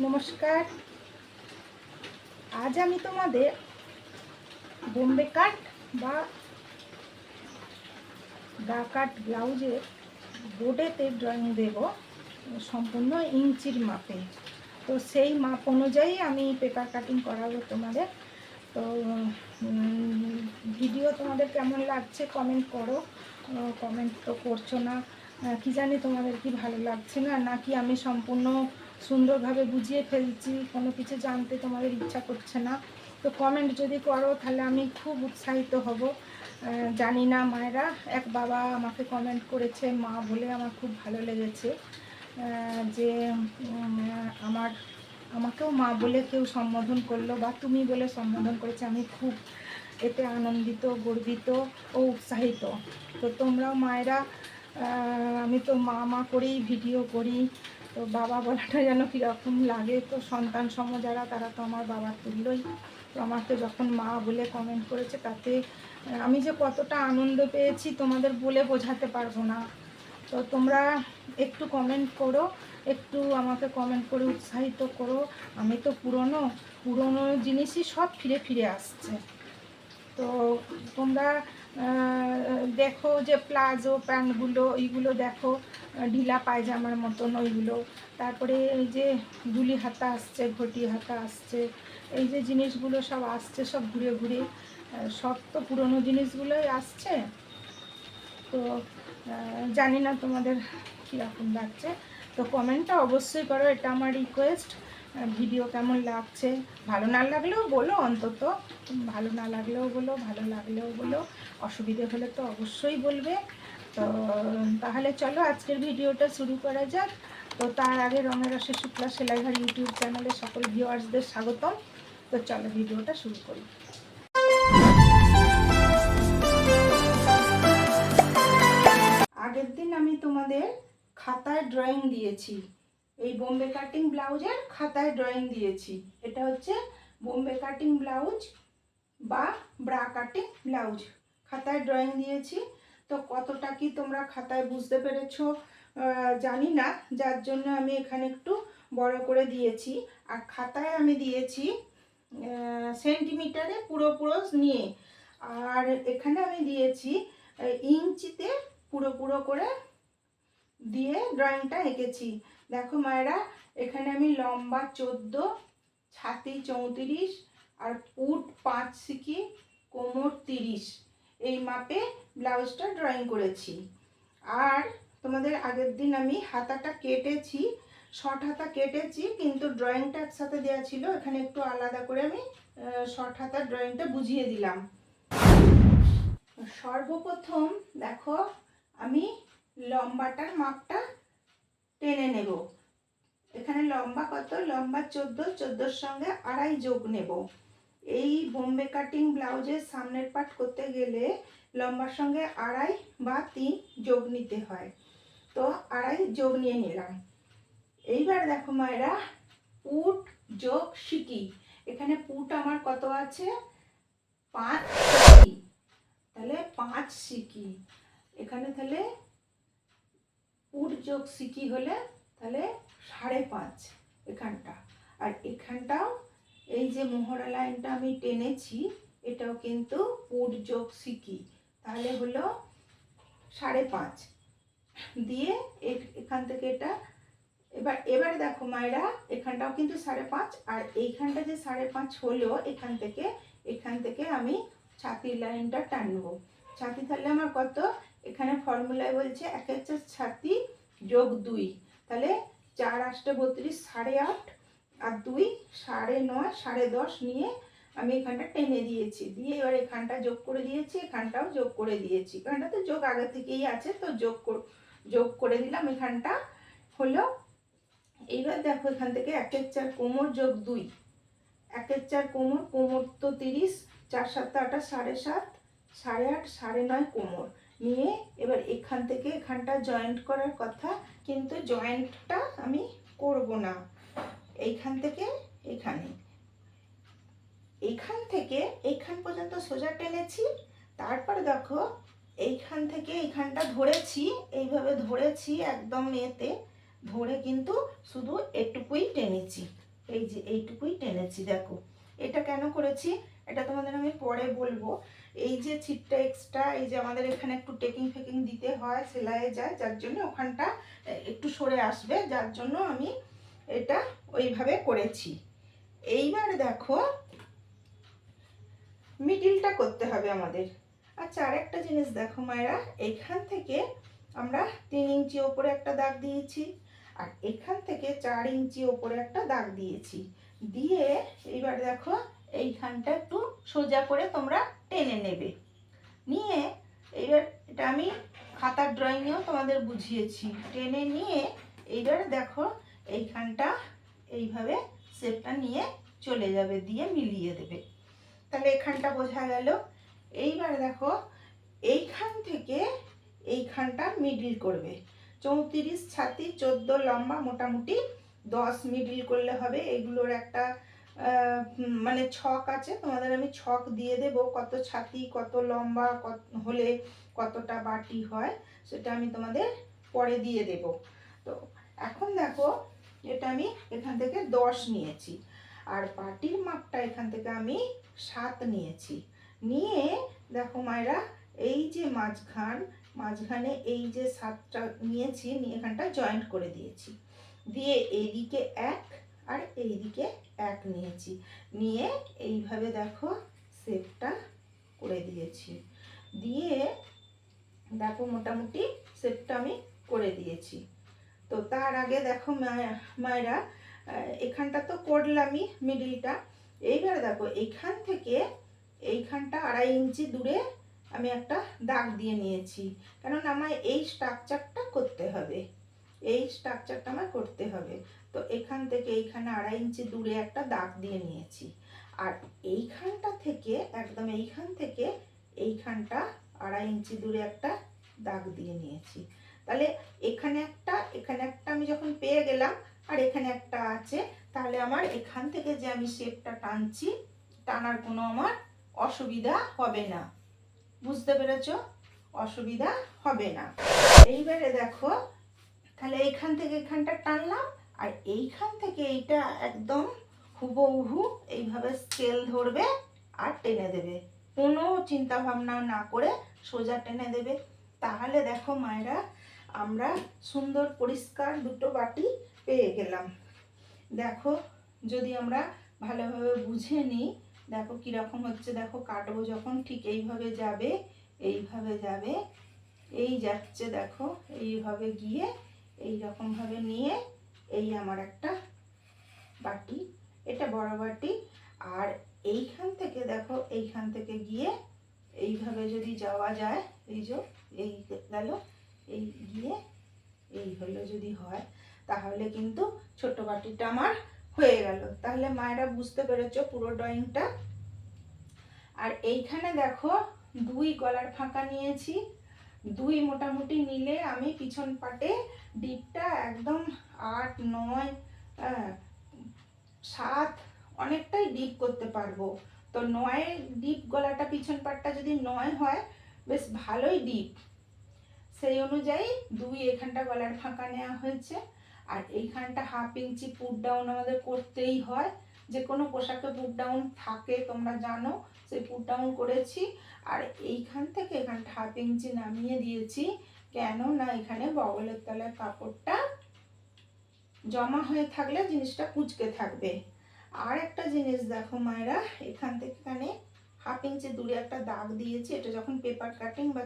নমস্কার। আজ আমি তোমাদের বোম্বে কাট বা গা কাট ব্লাউজের বোর্ডেতে ড্রয়িং দেব, সম্পূর্ণ ইঞ্চির মাপে। তো সেই মাপ অনুযায়ী আমি পেপার কাটিং করাবো তোমাদের। তো ভিডিও তোমাদের কেমন লাগছে কমেন্ট করো। কমেন্ট তো করছ না। কি জানি তোমাদের কি ভালো লাগছে না, নাকি আমি সম্পূর্ণ সুন্দরভাবে বুঝিয়ে ফেলছি, কোনো কিছু জানতে তোমাদের ইচ্ছা করছে না। তো কমেন্ট যদি করো, তাহলে আমি খুব উৎসাহিত হব। জানি না মায়েরা, এক বাবা আমাকে কমেন্ট করেছে, মা বলে আমার খুব ভালো লেগেছে। যে আমার, আমাকেও মা বলে কেউ সম্বোধন করল বা তুমি বলে সম্বোধন করেছে, আমি খুব এতে আনন্দিত, গর্বিত ও উৎসাহিত। তো তোমরাও মায়েরা আমি তো মা মা করেই ভিডিও করি। তো বাবা বলাটা যেন কীরকম লাগে, তো সন্তান সম যারা, তারা তো আমার বাবার তুল্যই। তো আমাকে যখন মা বলে কমেন্ট করেছে, তাতে আমি যে কতটা আনন্দ পেয়েছি, তোমাদের বলে বোঝাতে পারব না। তো তোমরা একটু কমেন্ট করো, একটু আমাকে কমেন্ট করে উৎসাহিত করো। আমি তো পুরনো পুরনো জিনিসই সব ফিরে ফিরে আসছে। তো তোমরা দেখো যে প্লাজো প্যান্টগুলো, এইগুলো দেখো ঢিলা পায়জামার মতন ওইগুলো। তারপরে এই যে গুলি হাতা আসছে, ঘটি হাতা আসছে, এই যে জিনিসগুলো সব আসছে, সব ঘুরে ঘুরে সব তো পুরনো জিনিসগুলোই আসছে। তো জানি না তোমাদের কীরকম লাগছে। তো কমেন্টটা অবশ্যই করো, এটা আমার রিকোয়েস্ট ভিডিও কেমন লাগছে? ভালো না লাগলেও বলো অন্তত। ভালো না লাগলেও বলো, ভালো লাগলেও বলো। অসুবিধে হলে তো অবশ্যই বলবে। তো, তাহলে চলো আজকের ভিডিওটা শুরু করা যাক। তো তার আগে রঙের রসে শুক্লা সেলাইঘর ইউটিউব চ্যানেলে সকল ভিউয়ার্সদের স্বাগতম। তো চলো ভিডিওটা শুরু করি। আগের দিন আমি তোমাদের খাতায় ড্রয়িং দিয়েছি। এই বোম্বে কাটিং ব্লাউজের খাতায় ড্রয়িং দিয়েছি। এটা হচ্ছে বোম্বে কাটিং ব্লাউজ বা ব্রা কাটিং ব্লাউজ। খাতায় ড্রয়িং দিয়েছি। তো কতটা কি তোমরা খাতায় বুঝতে পেরেছ? জানি না। যার জন্য আমি এখানে একটু বড় করে দিয়েছি। আর খাতায় আমি দিয়েছি সেন্টিমিটারে পুরো পুরো নিয়ে। আর এখানে আমি দিয়েছি ইঞ্চিতে পুরো পুরো করে দিয়ে ড্রয়িংটা এঁকেছি। দেখো মায়েরা, এখানে আমি লম্বা চোদ্দ, ছাতি চৌত্রিশ, আর পুট পাঁচ সিকি, কোমর তিরিশ। এই মাপে ব্লাউজটা ড্রয়িং করেছি। আর তোমাদের আগের দিন আমি হাতাটা কেটেছি শর্ট হাতা কেটেছি, কিন্তু ড্রয়িংটা একসাথে দেওয়া ছিল, এখানে একটু আলাদা করে আমি শর্ট হাতার ড্রয়িংটা বুঝিয়ে দিলাম। সর্বপ্রথম দেখো, আমি লম্বাটার মাপটা টেনে নেব। এখানে লম্বা কত? লম্বা চোদ্দ, চোদ্দোর সঙ্গে আড়াই যোগ নেব। এই বোম্বে কাটিং ব্লাউজের সামনের পাট করতে গেলে লম্বার সঙ্গে আড়াই বা তিন যোগ নিতে হয়। তো আড়াই যোগ নিয়ে নিলাম। এইবার দেখো মায়েরা, পুট যোগ সিকি। এখানে পুট আমার কত আছে? পাঁচ তাহলে পাঁচ সিকি। এখানে তাহলে পুট যোগ সিকি হলে তাহলে সাড়ে পাঁচ এখানটা। আর এখানটাও এই যে মোহরা লাইনটা আমি টেনেছি, এটাও কিন্তু উট যোগ সিকি। তাহলে হলো সাড়ে পাঁচ। দিয়ে এখান থেকে এটা এবার এবার দেখো মায়েরা, এখানটাও কিন্তু সাড়ে পাঁচ, আর এইখানটা যে সাড়ে পাঁচ হলো এখান থেকে এখান থেকে আমি ছাতির লাইনটা টানবো। ছাতি তাহলে আমার কত? এখানে ফর্মুলায় বলছে এক হচ্ছে ছাতি যোগ দুই। তাহলে চার আটটা বত্রিশ, সাড়ে আট আর দুই, সাড়ে নয়, সাড়ে দশ নিয়ে আমি এখানটা টেনে দিয়েছি। দিয়ে এবার এখানটা যোগ করে দিয়েছি, এখানটাও যোগ করে দিয়েছি। এখানটা তো যোগ আগে থেকেই আছে, তো যোগ যোগ করে দিলাম এখানটা হলো, এইবার দেখো এখান থেকে এক এক চার কোমর যোগ দুই। এক এক চার কোমর কোমর তো তিরিশ, চার সাতটা আটা সাড়ে সাত, সাড়ে আট, সাড়ে নয় কোমর। নিয়ে এবার এখান থেকে এখানটা জয়েন্ট করার কথা, কিন্তু জয়েন্টটা আমি করব না। এইখান থেকে এখানে। এইখান থেকে এইখান পর্যন্ত সোজা টেনেছি, তারপর দেখো এইখান থেকে এইখানটা ধরেছি, এইভাবে ধরেছি একদম এতে, ধরে কিন্তু শুধু এটুকুই টেনেছি। এই যে এইটুকুই টেনেছি, দেখো। এটা কেন করেছি? এটা তোমাদের আমি পরে বলব। এই যে ছিটটা এক্সট্রা এই যে আমাদের এখানে একটু টেকিং ফেকিং দিতে হয়, সেলাইয়ে যায়, যার জন্য ওখানটা একটু সরে আসবে, যার জন্য আমি এটা ওইভাবে করেছি। এইবার দেখো মিডিলটা করতে হবে আমাদের। আচ্ছা আরেকটা জিনিস দেখো মায়েরা এইখান থেকে আমরা তিন ইঞ্চি ওপরে একটা দাগ দিয়েছি, আর এখান থেকে চার ইঞ্চি ওপরে একটা দাগ দিয়েছি। দিয়ে এইবার দেখো, এইখানটা একটু সোজা করে তোমরা টেনে নেবে। নিয়ে এইবার এটা আমি খাতার ড্রয়িংয়েও তোমাদের বুঝিয়েছি। টেনে নিয়ে এইবার দেখো এইখানটা এইভাবে শেপটা নিয়ে চলে যাবে, দিয়ে মিলিয়ে দেবে। তাহলে এখানটা বোঝা গেল। এইবার দেখো এইখান থেকে এইখানটা মিডিল করবে। চৌত্রিশ ছাতি চোদ্দ, লম্বা, মোটামুটি দশ মিডিল করলে হবে। এগুলোর একটা মানে ছক আছে, তোমাদের আমি ছক দিয়ে দেব, কত ছাতি, কত লম্বা, কত, হলে কতটা বাটি হয়, সেটা আমি তোমাদের পরে দিয়ে দেব। তো এখন দেখো, এটা আমি এখান থেকে দশ নিয়েছি, আর বাটির মাপটা এখান থেকে আমি সাত নিয়েছি। নিয়ে দেখো মায়েরা, এই যে মাঝখান, মাঝখানে এই যে সাতটা নিয়েছি, নিয়ে এখানটা জয়েন্ট করে দিয়েছি। দিয়ে এইদিকে এক আর এইদিকে এক নিয়েছি। নিয়ে এইভাবে দেখো শেপটা করে দিয়েছি। দিয়ে দেখো মোটামুটি শেপটা আমি করে দিয়েছি। তো তার আগে দেখো মায়া- মায়েরা এখানটা তো করলামই মিডিলটা এইবারে দেখো এইখান থেকে এইখানটা আড়াই ইঞ্চি দূরে আমি একটা দাগ দিয়ে নিয়েছি। কারণ আমার এই স্ট্রাকচারটা করতে হবে। এই স্ট্রাকচারটা আমার করতে হবে। তো এখান থেকে এইখানে আড়াই ইঞ্চি দূরে একটা দাগ দিয়ে নিয়েছি। আর এইখানটা থেকে, একদম এইখান থেকে এইখানটা আড়াই ইঞ্চি দূরে একটা দাগ দিয়ে নিয়েছি। তাহলে এখানে একটা এখানে একটা আমি যখন পেয়ে গেলাম, আর এখানে একটা আছে, তাহলে আমার এখান থেকে যে আমি শেপটা টানছি, টানার কোনো আমার অসুবিধা হবে না। বুঝতে পেরেছ? অসুবিধা হবে না। এইবারে দেখো, তাহলে এইখান থেকে এখানটা টানলাম আর এইখান থেকে এইটা একদম হুবহু এইভাবে স্কেল ধরবে আর টেনে দেবে। কোনো চিন্তা ভাবনা না করে সোজা টেনে দেবে। তাহলে দেখো মায়েরা, আমরা সুন্দর পরিষ্কার দুটো বাটি পেয়ে গেলাম। দেখো, যদি আমরা ভালোভাবে বুঝে নিই, দেখো কীরকম হচ্ছে। দেখো কাটবো যখন ঠিক এইভাবে যাবে এইভাবে যাবে, এই যাচ্ছে দেখো, এইভাবে গিয়ে এই রকমভাবে নিয়ে এই আমার একটা বাটি, এটা বড় বাটি। আর এইখান থেকে দেখো, এইখান থেকে গিয়ে এইভাবে যদি যাওয়া যায়, এই যে এই গেল, এই গিয়ে এই হলো যদি হয়, তাহলে কিন্তু ছোট বাটিটা আমার হয়ে গেল। তাহলে মায়েরা বুঝতে পেরেছ পুরো ড্রয়িংটা। আর এইখানে দেখো, দুই গলার ফাঁকা নিয়েছি। দুই মোটামুটি নিলে আমি পিছন পাটে ডিপটা একদম আট, নয় সাত অনেকটাই ডিপ করতে পারব। তো নয় ডিপ গলাটা, পিছন পাটটা যদি নয় হয়, বেশ ভালোই ডিপ সেই অনুযায়ী দুই এখানটা গলার ফাঁকা নেওয়া হয়েছে। আর এইখানটা হাফ ইঞ্চি পুট ডাউন আমাদের করতেই হয়। যে কোনো পোশাকে পুট ডাউন থাকে, তোমরা জানো, সেই পুট ডাউন করেছি। আর এইখান থেকে এখানটা হাফ ইঞ্চি নামিয়ে দিয়েছি। কেন না এখানে বগলের তলায় কাপড়টা জমা হয়ে থাকলে জিনিসটা কুচকে থাকবে। আর একটা জিনিস দেখো মায়েরা, এখান থেকে এখানে হাফ ইঞ্চি দূরে একটা দাগ দিয়েছি, এটা যখন পেপার কাটিং বা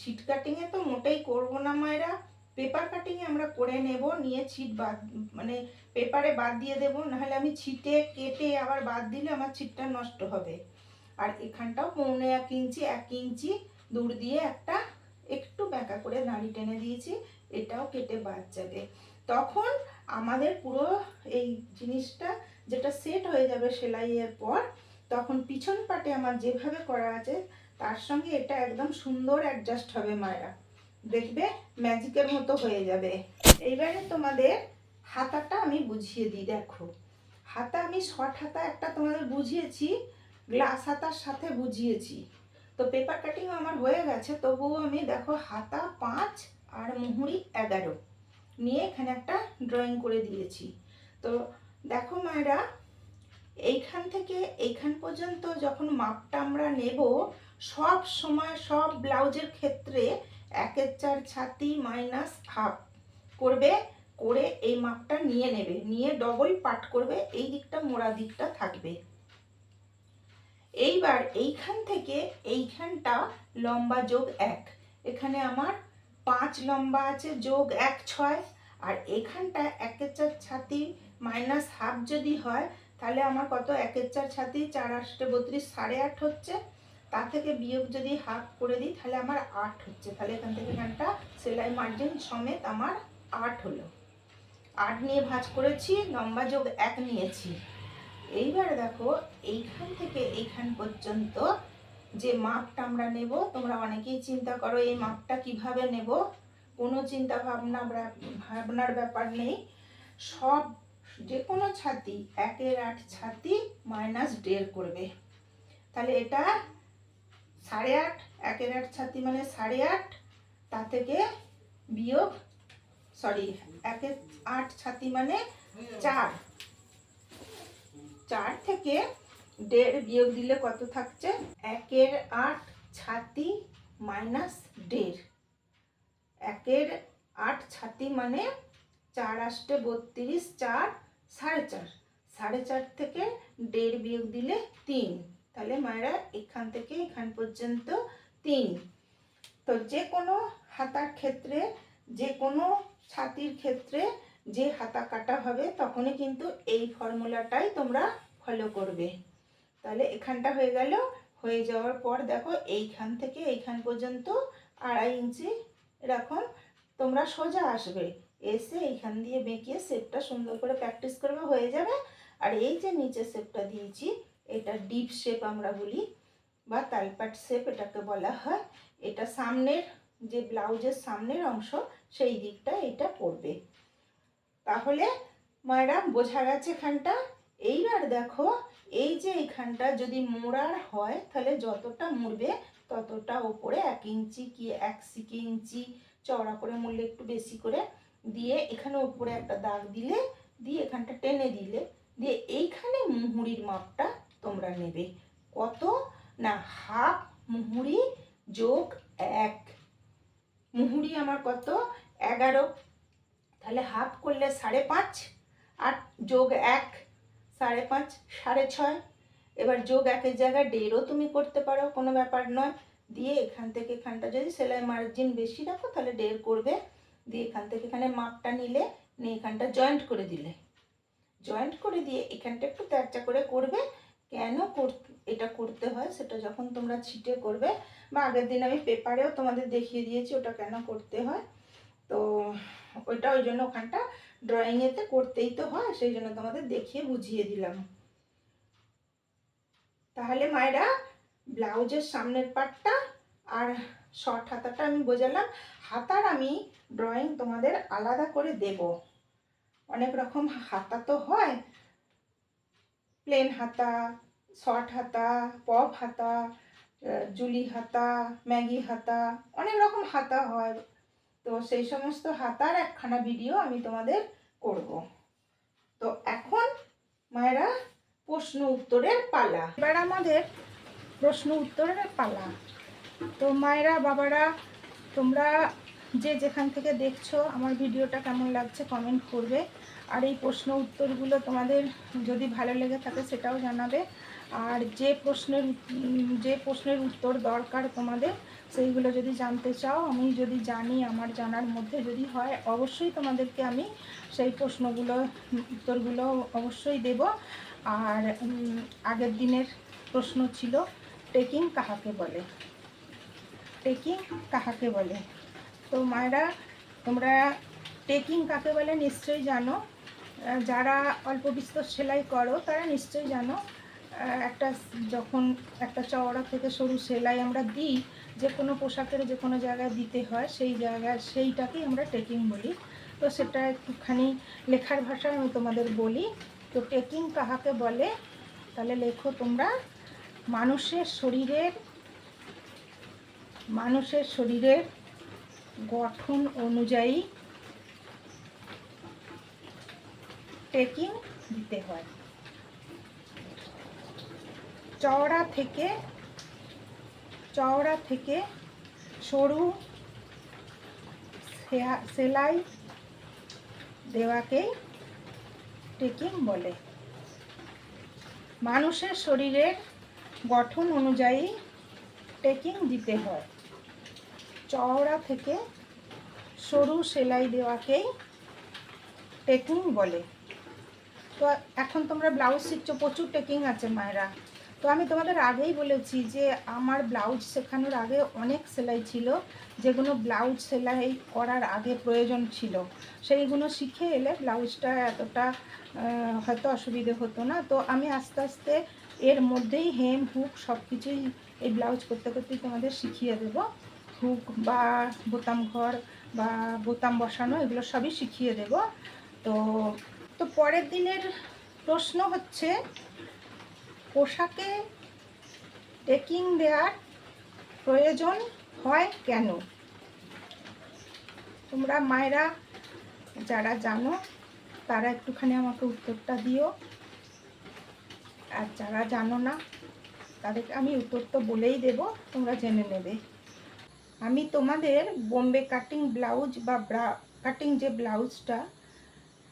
ছিট কাটিংয়ে তো মোটেই করব না মায়েরা। পেপার কাটিংয়ে আমরা করে নেব, নিয়ে ছিট বাদ মানে পেপারে বাদ দিয়ে দেবো, নাহলে আমি ছিটে কেটে আবার বাদ দিলে আমার ছিটটা নষ্ট হবে। আর এখানটাও পৌনে এক ইঞ্চি এক ইঞ্চি দূর দিয়ে একটা একটু ব্যাকা করে দাঁড়ি টেনে দিয়েছি, এটাও কেটে বাদ যাবে তখন আমাদের পুরো এই জিনিসটা যেটা সেট হয়ে যাবে সেলাইয়ের পর, তখন পিছন পাটে আমার যেভাবে করা আছে, তার সঙ্গে এটা একদম সুন্দর অ্যাডজাস্ট হবে মায়েরা। দেখবে ম্যাজিকের মতো হয়ে যাবে। এইবারে তোমাদের হাতাটা আমি বুঝিয়ে দিই, দেখো। হাতা আমি শর্ট হাতা একটা তোমাদের বুঝিয়েছি গ্লাস হাতার সাথে বুঝিয়েছি। তো পেপার কাটিং আমার হয়ে গেছে, তবুও আমি দেখো হাতা, পাঁচ আর মুহুরি এগারো নিয়ে এখানে একটা ড্রয়িং করে দিয়েছি। তো দেখো মায়েরা, এইখান থেকে এইখান পর্যন্ত যখন মাপটা আমরা নেব, সব সময় সব ব্লাউজের ক্ষেত্রে একের চার ছাতি মাইনাস হাফ করবে, করে এই মাপটা নিয়ে নেবে, নিয়ে ডবল পাট করবে, এই দিকটা মোড়া দিকটা থাকবে। এইবার এইখান থেকে এইখানটা লম্বা যোগ এক। এখানে আমার পাঁচ লম্বা আছে, যোগ এক ছয়। আর এখানটা একের চার ছাতি মাইনাস হাফ যদি হয়, তাহলে আমার কত? একের চার ছাতি, চার আটটে বত্রিশ, সাড়ে আট হচ্ছে। তা থেকে বিয়োগ যদি হাফ করে দিই, তাহলে আমার আট হচ্ছে। তাহলে এখান থেকে এখানটা সেলাই মার্জিন সমেত আমার আট হলো। আট নিয়ে ভাঁজ করেছি, লম্বা যোগ এক নিয়েছি। এইবার দেখো, এইখান থেকে এইখান পর্যন্ত যে মাপটা আমরা নেব, তোমরা অনেকেই চিন্তা করো এই মাপটা কীভাবে নেব। কোনো চিন্তা ভাবনা ভাবনার ব্যাপার নেই। সব যে কোনো ছাতি, একের আট ছাতি মাইনাস দেড় করবে। তাহলে এটা সাড়ে আট, একের আট ছাতি মানে সাড়ে আট, তা থেকে বিয়োগ সরি একের আট ছাতি মানে চার। চার থেকে দেড় বিয়োগ দিলে কত থাকছে? একের আট ছাতি মাইনাস দেড়। একের আট ছাতি মানে চার আষ্টে বত্রিশ, চার, সাড়ে চার। সাড়ে চার থেকে দেড় বিয়োগ দিলে তিন। তাহলে মায়েরা এখান থেকে এখান পর্যন্ত তিন। তো যে কোনো হাতার ক্ষেত্রে, যে কোনো ছাতির ক্ষেত্রে যে হাতা কাটা হবে তখনই কিন্তু এই ফর্মুলাটাই তোমরা ফলো করবে। তাহলে এখানটা হয়ে গেল, হয়ে যাওয়ার পর দেখো এইখান থেকে এইখান পর্যন্ত আড়াই ইঞ্চি এরকম তোমরা সোজা আসবে। এসে এইখান দিয়ে বেঁকিয়ে শেপটা সুন্দর করে প্র্যাকটিস করবে, হয়ে যাবে। আর এই যে নিচে শেপটা দিয়েছি, এটা ডিপ শেপ আমরা বলি, বা তালপাট শেপ এটাকে বলা হয়, এটা সামনের যে ব্লাউজের সামনের অংশ, সেই দিকটা এটা পড়বে। তাহলে মায়েরা বোঝা গেছে এখানটা। এইবার দেখো, এই যে এইখানটা যদি মোড়ার হয়, তাহলে যতটা মুড়বে ততটা ওপরে এক ইঞ্চি কি এক সিকি ইঞ্চি চওড়া করে মুড়লে একটু বেশি করে দিয়ে এখানে ওপরে একটা দাগ দিলে, দিয়ে এখানটা টেনে দিলে, দিয়ে এইখানে মুহুরির মাপটা তোমরা নেবে। কত? না, হাফ মুহুরি যোগ এক। মুহুরি আমার কত? এগারো। তাহলে হাফ করলে সাড়ে পাঁচ আট যোগ এক, সাড়ে পাঁচ, সাড়ে ছয়। এবার যোগ একের জায়গায় দেড়ও তুমি করতে পারো, কোনো ব্যাপার নয়। দিয়ে এখান থেকে এখানটা যদি সেলাই মার্জিন বেশি রাখো, তাহলে দেড় করবে। দিয়ে এখান থেকে এখানে মাপটা নিলে, নিয়ে এখানটা জয়েন্ট করে দিলে। জয়েন্ট করে দিয়ে এখানটা একটু ত্যাচা করে করবে। কেন এটা করতে হয়, সেটা যখন তোমরা ছিটে করবে, বা আগের দিন আমি পেপারেও তোমাদের দেখিয়ে দিয়েছি, ওটা কেন করতে হয়। তো ওইটা ওই জন্য ওখানটা ড্রয়িংয়েতে করতেই তো হয়, সেই জন্য তোমাদের দেখিয়ে বুঝিয়ে দিলাম। তাহলে মায়েরা, ব্লাউজের সামনের পাটটা আর শর্ট হাতাটা আমি বোঝালাম, হাতার আমি ড্রয়িং তোমাদের আলাদা করে দেব। অনেক রকম হাতা তো হয় প্লেন হাতা শর্ট হাতা পপ হাতা জুলি হাতা, ম্যাগি হাতা, অনেক রকম হাতা হয়। তো সেই সমস্ত হাতার একখানা ভিডিও আমি তোমাদের করব। তো এখন মায়েরা প্রশ্ন উত্তরের পালা। এবার আমাদের প্রশ্ন উত্তরের পালা। তো মায়েরা, বাবারা, তোমরা যে যেখান থেকে দেখছ আমার ভিডিওটা কেমন লাগছে কমেন্ট করবে। আর এই প্রশ্ন উত্তরগুলো তোমাদের যদি ভালো লেগে থাকে সেটাও জানাবে। আর যে প্রশ্নের যে প্রশ্নের উত্তর দরকার তোমাদের সেইগুলো যদি জানতে চাও, আমি যদি জানি, আমার জানার মধ্যে যদি হয়, অবশ্যই তোমাদেরকে আমি সেই প্রশ্নগুলো, উত্তরগুলো অবশ্যই দেব। আর আগের দিনের প্রশ্ন ছিল, টেকিং কাহাকে বলে? টেকিং কাহাকে বলে? তো মায়েরা, তোমরা টেকিং কাকে বলে নিশ্চয়ই জানো। যারা অল্প বিস্তর সেলাই করো, তারা নিশ্চয়ই জানো। একটা যখন একটা চওড়া থেকে সরু সেলাই আমরা দিই যে কোনো পোশাকের যে কোনো জায়গায় দিতে হয়, সেই জায়গায় সেইটাকেই আমরা টেকিং বলি। তো সেটা একটুখানি লেখার ভাষায় আমি তোমাদের বলি। তো টেকিং কাহাকে বলে? তাহলে লেখো তোমরা, মানুষের শরীরের মানুষের শরীরের গঠন অনুযায়ী টেকিং দিতে হয়। চওড়া থেকে চওড়া থেকে সরু সেলাই দেওয়াকেই টেকিং বলে। মানুষের শরীরের গঠন অনুযায়ী টেকিং দিতে হয়। চওড়া থেকে সরু সেলাই দেওয়াকেই টেকিং বলে। তো এখন তোমরা ব্লাউজ শিখছো, প্রচুর টেকিং আছে মায়েরা। তো আমি তোমাদের আগেই বলেছি যে আমার ব্লাউজ শেখানোর আগে অনেক সেলাই ছিল, যেগুলো ব্লাউজ সেলাই করার আগে প্রয়োজন ছিল। সেইগুলো শিখে এলে ব্লাউজটা এতটা হয়তো অসুবিধে হতো না। তো আমি আস্তে আস্তে এর মধ্যেই হেম হুক সব কিছুই এই ব্লাউজ করতে করতেই তোমাদের শিখিয়ে দেব। হুক বা বোতাম ঘর বা বোতাম বসানো, এগুলো সবই শিখিয়ে দেব। তো তো পরের দিনের প্রশ্ন হচ্ছে পোশাকে টেকিং দেওয়ার প্রয়োজন হয় কেন? তোমরা মায়েরা, যারা জানো, তারা একটুখানি আমাকে উত্তরটা দিও। আর যারা জানো না তাদেরকে আমি উত্তর তো বলেই দেব, তোমরা জেনে নেবে। আমি তোমাদের বোম্বে কাটিং ব্লাউজ বা ব্রা, কাটিং যে ব্লাউজটা,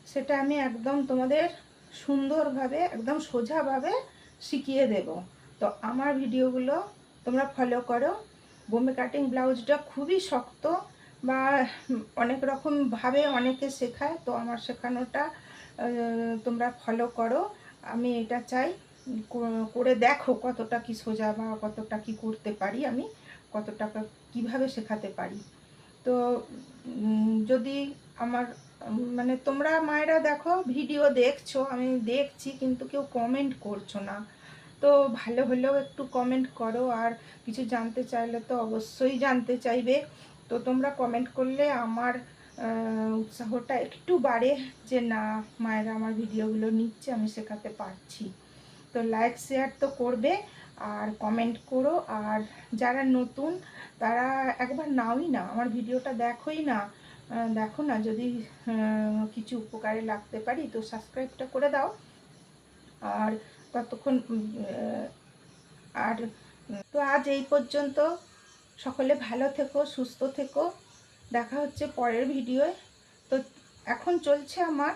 সেটা আমি একদম তোমাদের সুন্দরভাবে, একদম সোজাভাবে শিখিয়ে দেব। তো আমার ভিডিওগুলো তোমরা ফলো করো। বোম্বে কাটিং ব্লাউজটা খুবই শক্ত বা অনেক রকমভাবে অনেকে শেখায়, তো আমার শেখানোটা তোমরা ফলো করো। আমি এটা চাই, করে দেখো কতটা কি সোজা বা কতটা কি করতে পারি আমি, কতটা কীভাবে শেখাতে পারি। তো যদি আমার মানে তোমরা মায়েরা দেখো ভিডিও দেখছ, আমি দেখছি, কিন্তু কেউ কমেন্ট করছ না। তো ভালো হলেও একটু কমেন্ট করো, আর কিছু জানতে চাইলে তো অবশ্যই জানতে চাইবে। তো তোমরা কমেন্ট করলে আমার উৎসাহটা একটু বাড়ে যে না, মায়েরা আমার ভিডিওগুলো নিচ্ছে, আমি শেখাতে পারছি। তো লাইক শেয়ার তো করবে, আর কমেন্ট করো। আর যারা নতুন, তারা একবার নাওই না, আমার ভিডিওটা দেখোই না। দেখো না, যদি কিছু উপকারে লাগতে পারি, তো সাবস্ক্রাইবটা করে দাও। আর ততক্ষণ আর তো আজ এই পর্যন্ত। সকলে ভালো থেকো, সুস্থ থেকো। দেখা হচ্ছে পরের ভিডিওয়ে তো এখন চলছে আমার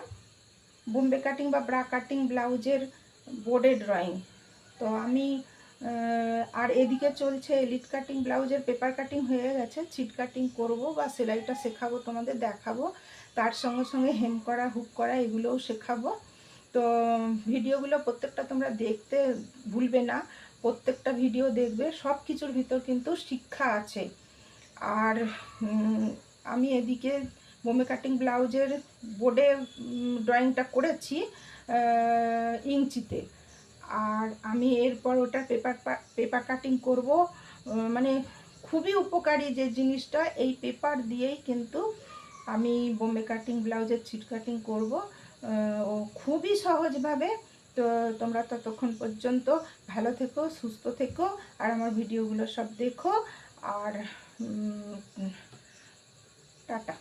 বোম্বে কাটিং বা ব্রা কাটিং ব্লাউজের বোর্ডে ড্রয়িং তো আমি আর এদিকে চলছে এলিট কাটিং ব্লাউজের পেপার কাটিং হয়ে গেছে। ছিট কাটিং করব বা সেলাইটা শেখাবো, তোমাদের দেখাবো। তার সঙ্গে সঙ্গে হেম করা হুক করা, এগুলোও শেখাবো। তো ভিডিওগুলো প্রত্যেকটা তোমরা দেখতে ভুলবে না। প্রত্যেকটা ভিডিও দেখবে, সব কিছুর ভিতর কিন্তু শিক্ষা আছে। আর আমি এদিকে বোমে কাটিং ব্লাউজের বোর্ডে ড্রয়িংটা করেছি ইঞ্চিতে। আর আমি এরপর ওটা পেপার পেপার কাটিং করব। মানে খুবই উপকারী যে জিনিসটা, এই পেপার দিয়েই কিন্তু আমি বোম্বে কাটিং ব্লাউজের ছিট কাটিং করব। ও খুবই সহজভাবে। তো তোমরা ততক্ষণ পর্যন্ত ভালো থেকো, সুস্থ থেকো, আর আমার ভিডিওগুলো সব দেখো। আর টাটা।